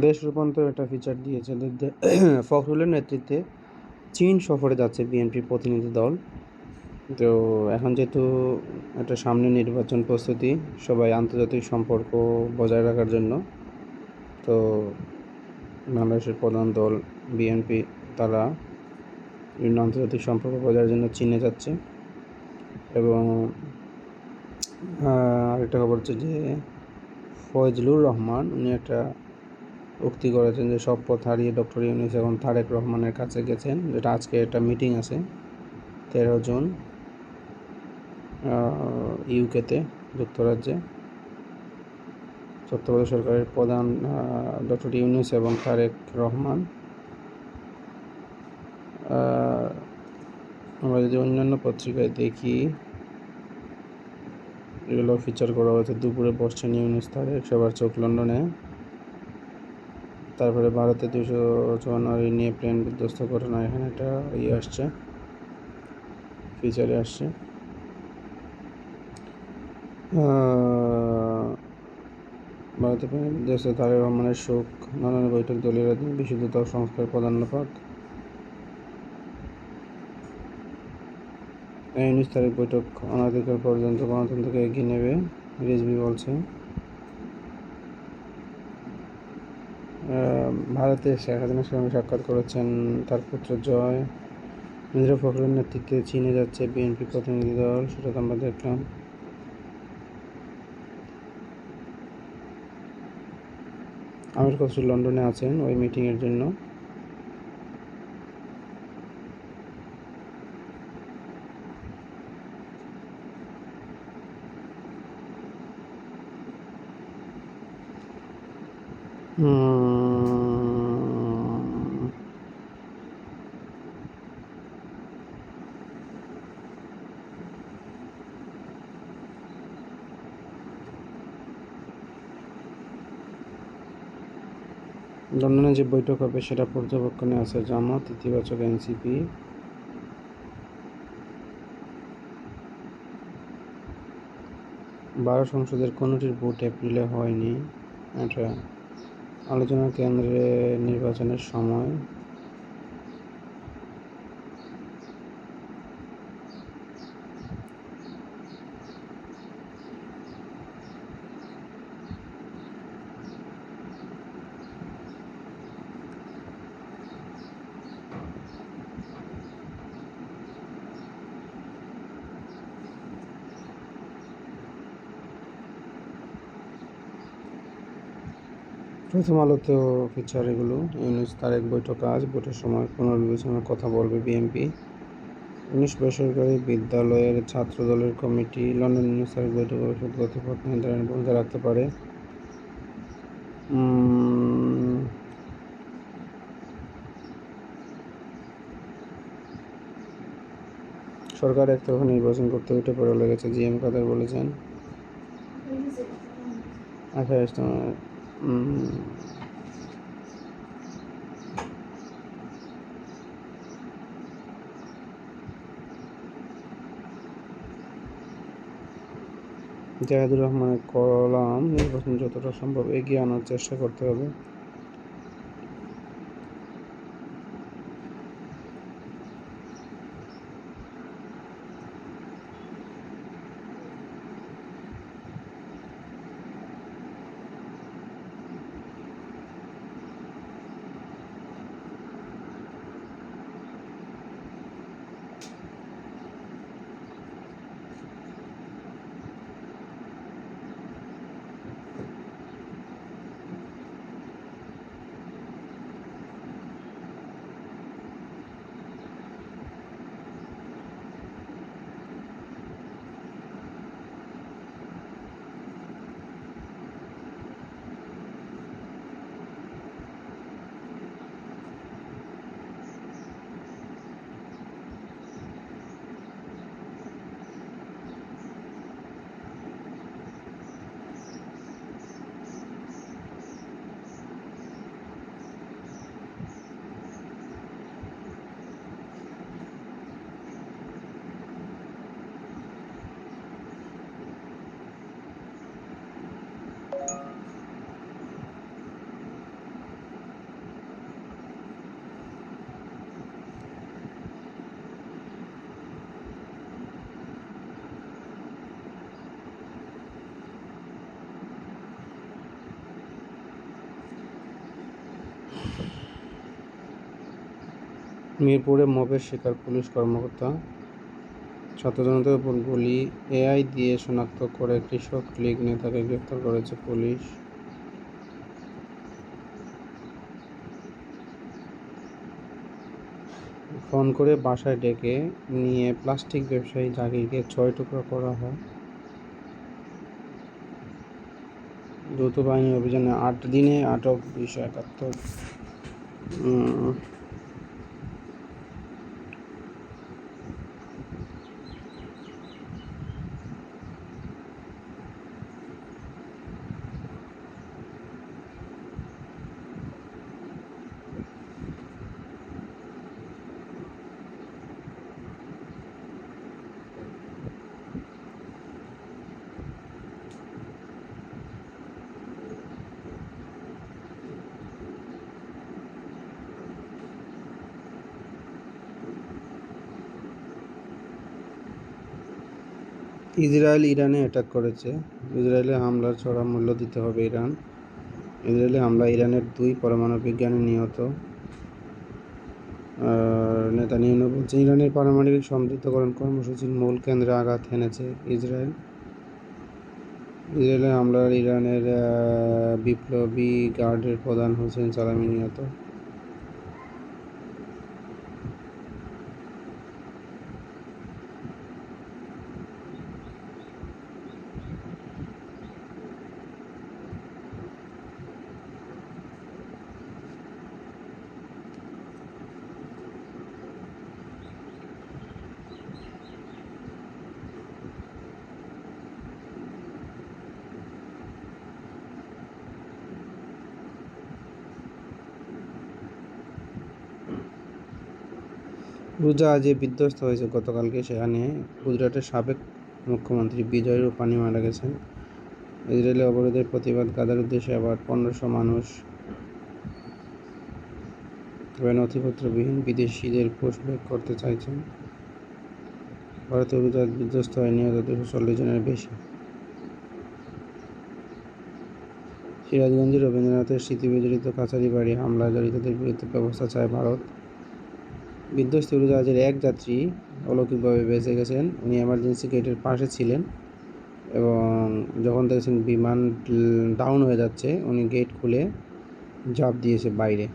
দেশ রূপান্তর একটা ফিচার দিয়েছে। ফখরুলের নেতৃত্বে চীন সফরে যাচ্ছে বিএনপি প্রতিনিধি দল। তো এখন যেহেতু একটা সামনে নির্বাচন প্রস্তুতি, সবাই আন্তর্জাতিক সম্পর্ক বজায় রাখার জন্য, তো বাংলাদেশের প্রধান দল বিএনপি, তারা বিভিন্ন আন্তর্জাতিক সম্পর্ক বজায়ের জন্য চীনে যাচ্ছে। এবং আরেকটা খবর হচ্ছে যে ফয়জলুর রহমান, উনি একটা উক্তি করেছেন যে সব পথ হারিয়ে ডক্টর ইউনিস এখন তারেক রহমানের কাছে গেছেন। যেটা আজকে একটা মিটিং আছে তেরো জুন ইউকেতে, যুক্তরাজ্যে। তত্ত্বাবধায়ক সরকারের প্রধান ডক্টর ইউনুস এবং তারেক রহমান। আমরা যদি অন্যান্য পত্রিকায় দেখি, এগুলো ফিচার করা হয়েছে। দুপুরে বসছেন ইউনুস তারেক, সবার চোখ লন্ডনে। তারপরে ভারতে দুশো চুয়ান্ন নিয়ে প্লেন বিধ্বস্ত ঘটনা, এখানে একটা ইয়ে আসছে ফিচারে আসছে। ভারতে প্লেন বিধ্বস্ত, তারেক রহমানের শোক, নানান বৈঠক, দলীয় বিশুদ্ধতা সংস্কার প্রধান্য পাক এই উনিশ তারিখ বৈঠক অনাধিকার পর্যন্ত গণতন্ত্রকে এগিয়ে নেবে, রিজভি বলছে। ভারতে শেখ হাসিনার সঙ্গে সাক্ষাৎ করেছেন। তার পুত্র জয়। মির্জা ফখরুল নেতৃত্বে চীনে যাচ্ছে বিএনপি প্রতিনিধি দল, সেটা তো আমরা দেখলাম। আমির খসরু লন্ডনে আছেন ওই মিটিংয়ের জন্য। লন্ডনে যে বৈঠক হবে সেটা পর্যবেক্ষণে আছে জামাত, ইতিবাচক এনসিপি। বারো সংসদের কোনোটির ভোট এপ্রিলে হয়নি। এটা আলোচনা কেন্দ্রে নির্বাচনের সময় প্রথম আলোতেও ফিচার এগুলো, ইউনুস তারেক বৈঠক আজ ভোটের সময় পুনর্বিবেচনার কথা বলবে বিএনপি। উনিশ বেসরকারি বিদ্যালয়ের ছাত্র দলের কমিটি লন্ডন ইউনুস তারেক বৈঠক গতিপথ নির্ধারণে ভূমিকা রাখতে পারে। সরকার একতরফা নির্বাচন করতে উঠে পড়ে লেগেছে জি এম কাদের বলেছেন। আঠাশ জাহেদুর রহমানের কলাম নির্বাচন যতটা সম্ভব এগিয়ে আনার চেষ্টা করতে হবে। মিরপুরে মবের শিকার পুলিশ কর্মকর্তা ছাত্র জনতার উপর গুলি এআই দিয়ে শনাক্ত করে কৃষক লীগ নেতাকে গ্রেফতার করেছে পুলিশ। ফোন করে বাসায় ডেকে নিয়ে প্লাস্টিক ব্যবসায়ী জাকিরকে ছয় টুকরা করা হয়। যৌথ বাহিনী অভিযানে আট দিনে আটক দুইশো একাত্তর। ইসরায়েল ইরানে অ্যাটাক করেছে। ইসরায়েলে হামলার চড়া মূল্য দিতে হবে ইরান। ইসরায়েলে হামলা ইরানের দুই পরমাণু বিজ্ঞানী নিহত। আর নেতানিয়াহু বলছে, ইরানের পারমাণবিক সমৃদ্ধকরণ কর্মসূচির মূল কেন্দ্রে আঘাত হেনেছে ইসরায়েল। ইসরায়েলে হামলার ইরানের বিপ্লবী গার্ডের প্রধান হোসেন সালামি নিহত। রোজা আজে বিধ্বস্ত হয়েছে গতকালকে, সেখানে গুজরাটের সাবেক মুখ্যমন্ত্রী বিজয় রূপানি মারা গেছেন। ইসরায়েলে অবরোধের প্রতিবাদ গাদার উদ্দেশ্যে? আবার পনেরোশো মানুষ তবে নথিপত্রবিহীন বিদেশিদের পুশব্যাক করতে চাইছেন। ভারতীয় রোজা বিধ্বস্ত হয়ে নিহত দুশো চল্লিশ জনের বেশি। সিরাজগঞ্জে রবীন্দ্রনাথের স্মৃতিবিজড়িত কাছারি বাড়ি হামলায় জড়িতদের বিরুদ্ধে ব্যবস্থা চায় ভারত। বিধ্বস্ত উড়োজাহাজের এক যাত্রী অলৌকিকভাবে বেঁচে গেছেন। উনি এমার্জেন্সি গেটের পাশে ছিলেন এবং যখন দেখেছেন বিমান ডাউন হয়ে যাচ্ছে, উনি গেট খুলে ঝাঁপ দিয়েছে বাইরে।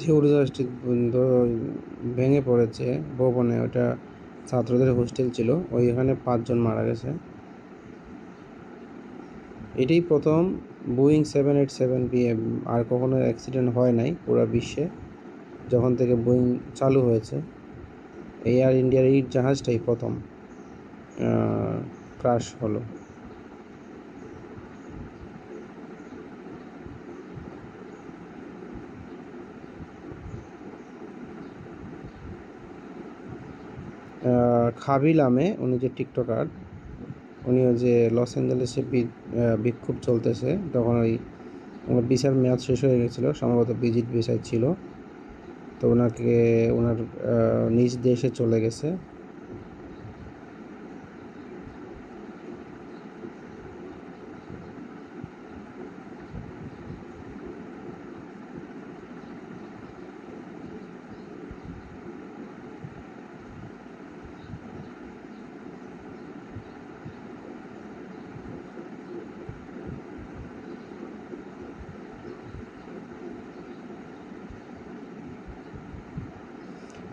যে উড়োজাহাজটি ভেঙে পড়েছে ভবনে, ওটা ছাত্রদের হোস্টেল ছিল, ওইখানে পাঁচজন মারা গেছে। এটাই প্রথম Boeing seven eight seven BM আর কখনো অ্যাক্সিডেন্ট হয় নাই পুরো বিশ্বে যখন থেকে বোয়িং চালু হয়েছে। এয়ার ইন্ডিয়ার এই জাহাজটাই প্রথম ক্রাশ হলো। খাবিল আমে, উনি যে টিকটকার উনি ওই যে লস অ্যাঞ্জেলেসে বিক্ষোভ চলতেছে, তখন ওই ওনার ভিসার মেয়াদ শেষ হয়ে গেছিল, সম্ভবত ভিজিট ভিসায় ছিল। তো ওনাকে, ওনার নিজ দেশে চলে গেছে।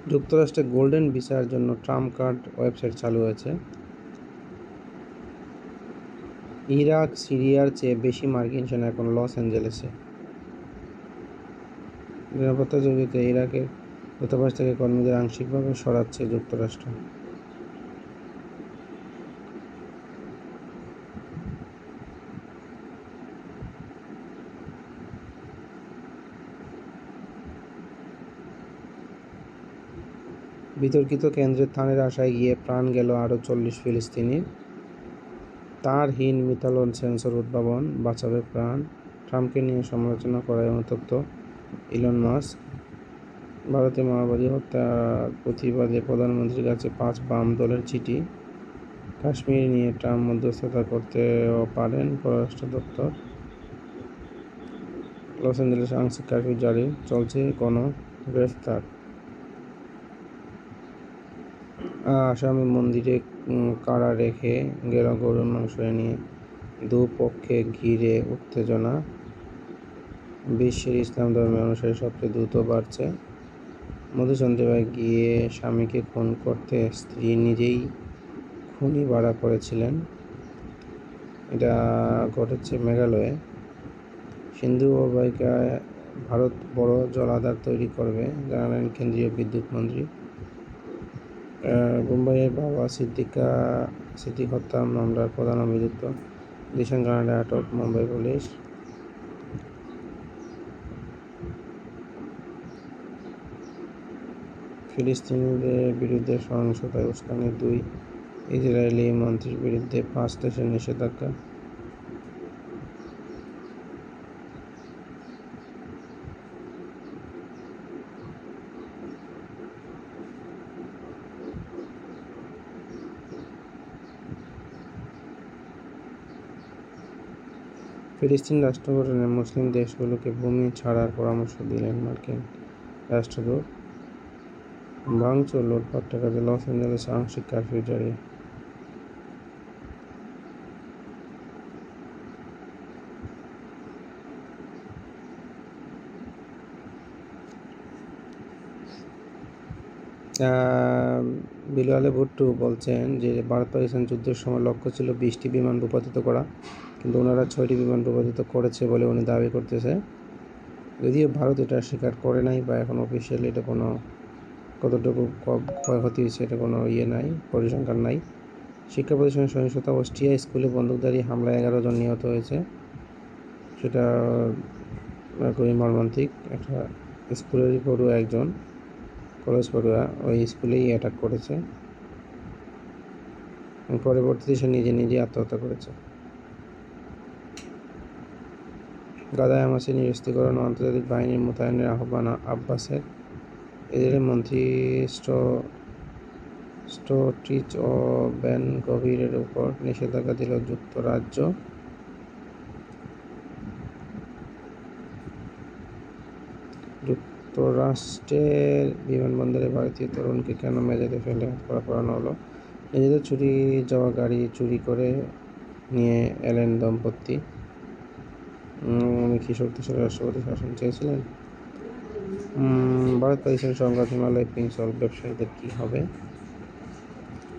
যুক্তরাষ্ট্রে গোল্ডেন ভিসার জন্য ট্রাম্প কার্ড ওয়েবসাইট চালু হয়েছে। ইরাক, সিরিয়ার চেয়ে বেশি মার্কিন সেনা এখন লস অ্যাঞ্জেলেসে। নিরাপত্তা জড়িত ইরাকের দূতাবাস থেকে কর্মীদের আংশিকভাবে সরাচ্ছে যুক্তরাষ্ট্র। বিতর্কিত কেন্দ্রের ত্রাণের আশায় গিয়ে প্রাণ গেল আরও চল্লিশ ফিলিস্তিনির। তারহীন মিথালন সেন্সর উদ্ভাবন বাঁচাবে প্রাণ। ট্রাম্পকে নিয়ে সমালোচনা করায় অনুতপ্ত ইলন মাস্ক। ভারতে মাওবাদী হত্যার প্রতিবাদে প্রধানমন্ত্রীর কাছে পাঁচ বাম দলের চিঠি। কাশ্মীর নিয়ে ট্রাম্প মধ্যস্থতা করতেও পারেন পররাষ্ট্র দপ্তর। লস অ্যাঞ্জেলেসে আংশিক কারফিউ জারি। চলছে গণ গ্রেফতার। আসামি মন্দিরে কারা রেখে গেল গরুর মাংস নিয়ে। দুপক্ষে ঘিরে উত্তেজনা। বিশ্বের ইসলাম ধর্মের অনুসারে সবচেয়ে দ্রুত বাড়ছে। মধুচন্দ্রিমায় গিয়ে স্বামীকে খুন করতে স্ত্রী নিজেই খুনি ভাড়া করেছিলেন। এটা ঘটেছে মেঘালয়ে। সিন্ধু অববাহিকায় ভারত বড় জলাধার তৈরি করবে, জানালেন কেন্দ্রীয় বিদ্যুৎ মন্ত্রী। আহ, মুম্বাইয়ের বাবা সিদ্দিকা সিদ্দিক হত্যা মামলার প্রধান অভিযুক্ত। দিশান কানাডা আটক মুম্বাই পুলিশ। ফিলিস্তিনিদের বিরুদ্ধে সহিংসতায় উস্কানি দুই ইসরায়েলি মন্ত্রীর বিরুদ্ধে পাঁচ দেশের নিষেধাজ্ঞা। ফিলিস্তিন রাষ্ট্র গঠনে মুসলিম দেশগুলোকে ভূমি ছাড়ার পরামর্শ দিলেন মার্কিন রাষ্ট্রদূত ভাঙচুর লুটপাট ঠেকাতে লস অ্যাঞ্জেলেসে আংশিক কারফিউ জারি বিলালে ভুট্টু বলছেন যে ভারত পাকিস্তান যুদ্ধের সময় লক্ষ্য ছিল বিশটি বিমান ভূপাতিত করা। কিন্তু ওনারা ছয়টি বিমান ভূপাতিত করেছে বলে উনি দাবি করতেছে। যদিও ভারত এটা স্বীকার করে নাই বা এখন অফিসিয়ালি এটা কোনো কতটুকু ক্ষয়ক্ষতি হয়েছে এটা কোনো ইয়ে নাই, পরিসংখ্যান নাই। শিক্ষা প্রতিষ্ঠানের সহিংসতা অস্ট্রিয়া স্কুলে বন্দুকধারী হামলায় এগারো জন নিহত হয়েছে। সেটা খুবই মর্মান্তিক। একটা স্কুলেরই পড়ুয়া একজন, কলেজ পড়ুয়া, ওই স্কুলেই অ্যাটাক করেছে। পরবর্তীতে সে নিজে নিজে আত্মহত্যা করেছে। গাদায় হামাসের নিরস্ত্রীকরণ ও আন্তর্জাতিক বাহিনীর মোতায়েনের আহ্বান আব্বাসের। এদের মন্ত্রী স্টো স্টোটিচ ও বেন গভীরের উপর নিষেধাজ্ঞা দিল যুক্তরাজ্য। যুক্তরাষ্ট্রের বিমানবন্দরে ভারতীয় তরুণকে কেন মেঝেতে ফেলে করা পড়ানো হলো? নিজেদের চুরি যাওয়া গাড়ি চুরি করে নিয়ে এলেন দম্পতি। কি শক্তিশালী রাষ্ট্রপতি শাসন চেয়েছিলেন। ভারত পাকিস্তান সংঘাত হিমালয় পিংসল ব্যবসায়ীদের কী হবে?